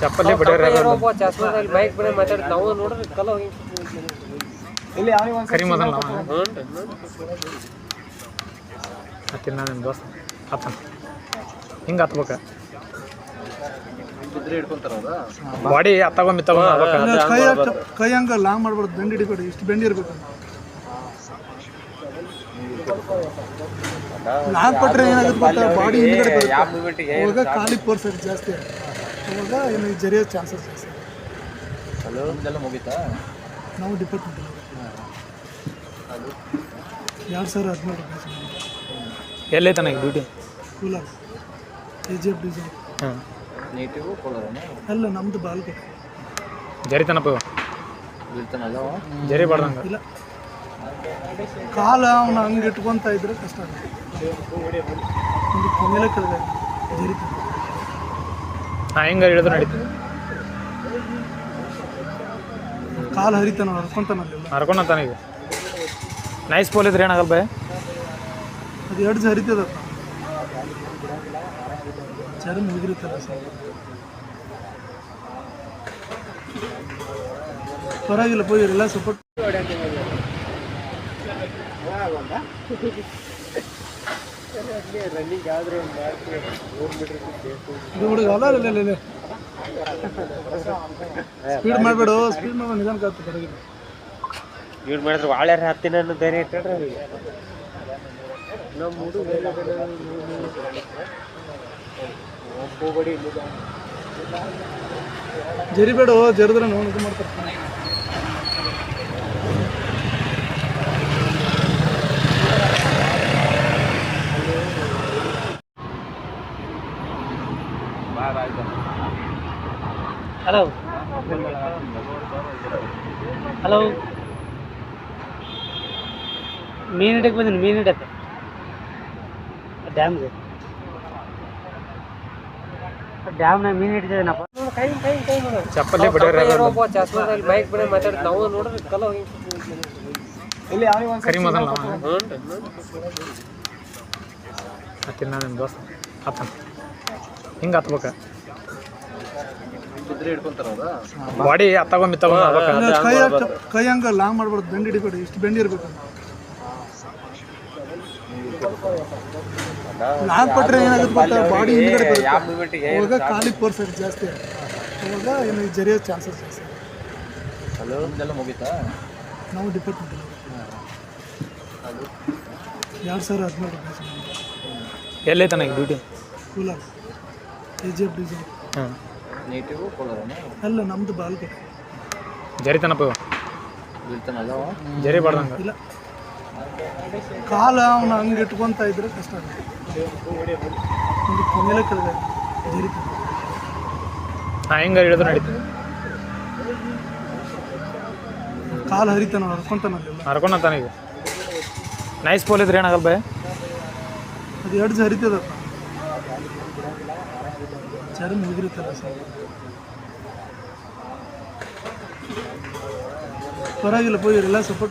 ಚಪ್ಪಲಿ ಇಲ್ಲ. ಬಿಡ ಮಾತಾಡಿ ನಾವು ನೋಡ್ರಿ ಕರಿ ಮೊದಲ ಹತ್ತಿನ ನಿಮ್ಮ ದೋಸ್ತ. ಹತ್ತನ ಹಿಂಗೆ ಹತ್ಬೇಕ ಬಾಡಿ ಹತ್ತಾಗೊಂಬಿ ತಗೊಂಡ್ ಹೋಗ್ಬೇಕ ಇಲ್ಲ, ಕೈ ಕೈ ಹಂಗ ಲಾಂಗ್ ಮಾಡ್ಬಾರ್ದು ಬೆಂಡ್ ಹಿಡಿಬೇಡಿ. ಇಷ್ಟು ಬೆಂಡ್ ಇರ್ಬೇಕು. ಲಾಂಗ್ ಕೊಟ್ಟರೆ ಏನಾಗುತ್ತೆ ಗೊತ್ತಾ? ಬಾಡಿ ಹಿಂದ್ಗಡೆ ಬರುತ್ತೆ. ಅವಾಗ ಕಾಲಿಗೆ ಫೋರ್ಸ್ ಜಾಸ್ತಿ ಅವಾಗ ಏನು ಜರಿಯೋ ಚಾನ್ಸಸ್ ಜಾಸ್ತಿ ಎಲ್ಲ ಮುಗಿತಾ? ನಾವು ಡಿಪಾರ್ಟ್ಮೆಂಟ್ ಎರಡು ಸಾವಿರ ಹದಿನೇಳು ಎಲ್ಲೇ ಈಗ duty cooler. K G F design ಹಾಂ ಕೊಡೋದನ್ನ ಅಲ್ಲ ನಮ್ದು ಬಾಲ್ಕೆ ಜರಿತನಪ್ಪ. ಬೀಳ್ತಾನಲ್ಲ ಜರಿ ಬಾರ್ದಂಗ ಇಲ್ಲ. ಕಾಲ ಅವನ ಹಂಗೆ ಇಟ್ಕೊತ ಇದ್ರೆ ಕಷ್ಟ ಆಗುತ್ತೆ. ಜರಿತಾನೆ ಹಾಂ ಹಿಂಗೆ ಹಿಡಿದು ನಡೀತದೆ ಕಾಲು ಹರಿತಾನ ಹರ್ಕೊಂತಾನಲ್ಲ ಹರ್ಕೊಂಡಂತಾನ ಈಗ. ನೈಸ್ ಪೋಲ್ ಇದ್ರೆ ಏನಾಗಲ್ಲ ಬೈ ಅದು ಎರಡು ಹರಿತದ ಚರ್ಮ ಮುಗಿರುತ್ತಲ್ಲ ಸರ್. ಪರವಾಗಿಲ್ಲ ಪೋಯಿ ಎಲ್ಲ ಸಪೋರ್ಟ್ ಇದು ಹುಡುಗ ಅಲ್ಲ ಅಲ್ಲ ಅಲ್ಲ ಇಲ್ಲ ಸ್ಪೀಡ್ ಮಾಡಬೇಡ ಸ್ಪೀಡ್ ಮಾಡೋ ನಿಧಾನಕ್ಕೆ ಆಗ್ತದೆ ಇವ್ರು ಮಾಡಿದ್ರೆ ವಾಳ್ಯಾರ ಹತ್ತಿನ ಬೇರೆ ಇಟ್ಟಾಡ್ರಿ ನಮ್ಮ ಹುಡುಗ ಹೋಗ್ಬೇಡಿ ಜರಿಬೇಡ ಜರಿದ್ರೆ ನೋಡಿ ಇದು ಮಾಡ್ತಾರೆ. ಹಲೋ ಹಲೋ ಮೀನು ಹಿಡಕ್ಕೆ ಬಂದೀನಿ ಮೀನು ಹಿಡಕ್ಕೆ ಡ್ಯಾಮ್ಗೆ ಡ್ಯಾಮ್ನಾಗ ಮೀನು ಹಿಡಿದೇನಪ್ಪ ಚಪ್ಪಲಿ ಇಲ್ಲ. ಚಸ್ಮದಲ್ಲಿ ಬೈಕ್ ಬಿಡ ಮಾತಾಡಿ ನಾವು ನೋಡ್ರಿ ಕಲ್ಲ ಹೋಗಿ ಕರಿ ಮೊದಲ ನಿಮ್ಮ ದೋಸ್ತ? ಹಿಂಗೆ ಹತ್ಬೇಕ ಅದ ಬಾಡಿ ಕೈ ಹಂಗ ಲಾಂಗ್ ಮಾಡ್ಬಾರ್ದು ಬೆಂಡ್ ಹಿಡಿಬೇಡಿ ಇಷ್ಟು ಬೆಂಡ್ ಇರ್ಬೇಕು ಲಾಂಗ್ ಕೊಟ್ರೆ ಏನಾಗುತ್ತೆ ಗೊತ್ತಾ? ಬಾಡಿ ಹಿಂದ್ಗಡೆ ಬರುತ್ತೆ. ಅವಾಗ ಫೋರ್ಸ್ ಜಾಸ್ತಿ. ಅವಾಗ ಏನು ಜರಿಯೋ ಚಾನ್ಸಸ್ ಜಾಸ್ತಿ. ಮುಗಿತಾ? ನಾವು ಡಿಪಾರ್ಟ್ಮೆಂಟ್ ಎರಡು ಸಾವಿರ ಹದಿನೇಳು ಎಲ್ಲೈತನ ಈಗ duty cooler. K G F ಹಾಂ. ಅಲ್ಲ ನಮ್ದು ಬಾಲ್ಕೋಟ್ ಜರಿತನಪ್ಪ ಜರಿ ಇಲ್ಲ. ಕಾಲ ಅವನ ಹಂಗೆ ಇಟ್ಕೊಂತ ಇದ್ರೆ ಕಷ್ಟ ಆಗುತ್ತೆ. ಒಂದು ಮೇಲೆ ಕೆಳಗೆ ಜರಿತಾನೆ ಹಾಂ ಹಿಂಗೆ ಹಿಡಿದು ನಡೀತದೆ ಕಾಲು ಹರಿತಾನ ಹರ್ಕೊಂತಾನಲ್ಲ ಹರ್ಕೊಂಡಂತಾನ ಈಗ. ನೈಸ್ ಪೋಲ್ ಇದ್ರೆ ಏನಾಗಲ್ಲ ಬೈ ಅದು ಎರಡು ಹರಿತದಪ್ಪ. ಚರ್ಮ ಮುಗಿರುತ್ತಲ್ಲ ಸರ್ ಪರವಾಗಿಲ್ಲ ಪೋಯಿ ಎಲ್ಲ ಸಪೋರ್ಟ್